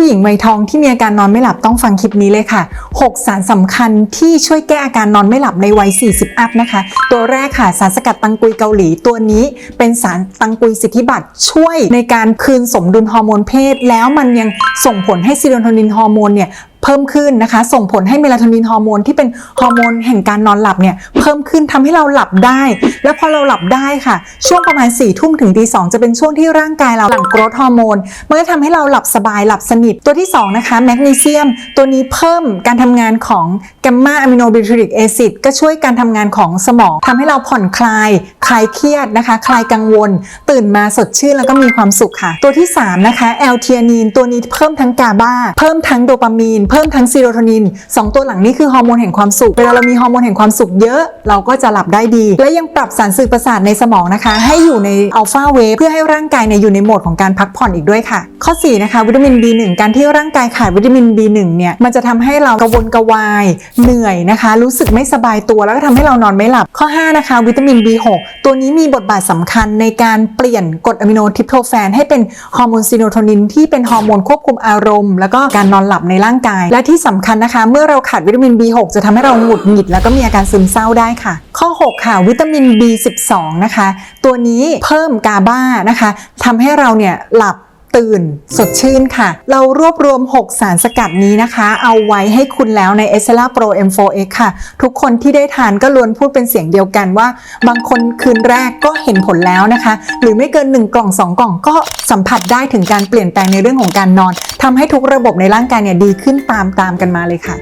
ผู้หญิงวัยทองที่มีอาการนอนไม่หลับต้องฟังคลิปนี้เลยค่ะ 6 สารสำคัญที่ช่วยแก้อาการนอนไม่หลับในวัย 40 อัพนะคะ ตัวแรกค่ะสารสกัดตังกุยเกาหลี ตัวนี้เป็นสารตังกุยสิทธิบัตรช่วยในการคืนสมดุลฮอร์โมนเพศ แล้วมันยังส่งผลให้ซีโรโทนินฮอร์โมนเนี่ย พิ่มขึ้นนะคะ ส่งผลให้เมลาโทนินฮอร์โมนที่เป็นฮอร์โมนแห่งการนอนหลับเนี่ยเพิ่มขึ้นทำให้เราหลับได้ แล้วพอเราหลับได้ค่ะ ช่วงประมาณ4ี่ทุ่มถึงตีสองจะเป็นช่วงที่ร่างกายเราหลั่งโกรทฮอร์โมนมันก็ทำให้เราหลับสบายหลับสนิทตัวที่2นะคะแมกนีเซียม ตัวนี้เพิ่มการทำงานของแกมมาอะมิโนบิทริกแอซิดก็ช่วยการทำงานของสมองทำให้เราผ่อนคลาย คลายเครียดนะคะ คลายกังวล ตื่นมาสดชื่นแล้วก็มีความสุขค่ะ ตัวที่3นะคะแอลเทียนีนตัวนี้เพิ่มทั้งกาบาเพิ่มทั้งโดปามีนเพิ่มทั้งซีโรโทนินสองตัวหลังนี้คือฮอร์โมนแห่งความสุข เวลาเรามีฮอร์โมนแห่งความสุขเยอะเราก็จะหลับได้ดี และยังปรับสารสื่อประสาทในสมองนะคะ ให้อยู่ในอัลฟาเวฟเพื่อให้ร่างกายเนี่ยอยู่ในโหมดของการพักผ่อนอีกด้วยค่ะ ข้อ4นะคะวิตามิน B1 การที่ร่างกายขาดวิตามิน B1 เนี่ยมันจะทำให้เรากระวนกระวาย เหนื่อยนะคะ รู้สึกไม่สบายตัวแล้วก็ทำให้เรานอนไม่หลับข้อ 5 นะคะ วิตามิน B6 ตัวนี้มีบทบาทสำคัญในการเปลี่ยนกรดอะมิโนทริปโตแฟนให้เป็นฮอร์โมนซีโรโทนินที่เป็นฮอร์โมนควบคุมอารมณ์ แล้วก็การนอนหลับในร่างกายและที่สำคัญนะคะ เมื่อเราขาดวิตามิน B6 จะทำให้เราหงุดหงิด แล้วก็มีอาการซึมเศร้าได้ค่ะ ข้อ 6 ค่ะ วิตามิน B12 นะคะ ตัวนี้เพิ่มกาบ้านะคะทำให้เราเนี่ยหลับตื่นสดชื่นค่ะ เรารวบรวม 6 สารสกัดนี้นะคะ เอาไว้ให้คุณแล้วใน e s l a Pro M4X ค่ะ ทุกคนที่ได้ทานก็ล้วนพูดเป็นเสียงเดียวกันว่า บางคนคืนแรกก็เห็นผลแล้วนะคะ หรือไม่เกิน 1 กล่อง 2 กล่องก็สัมผัสได้ถึงการเปลี่ยนแปลงในเรื่องของการนอน ทำให้ทุกระบบในร่างกายเนี่ยดีขึ้นตามตามกันมาเลยค่ะ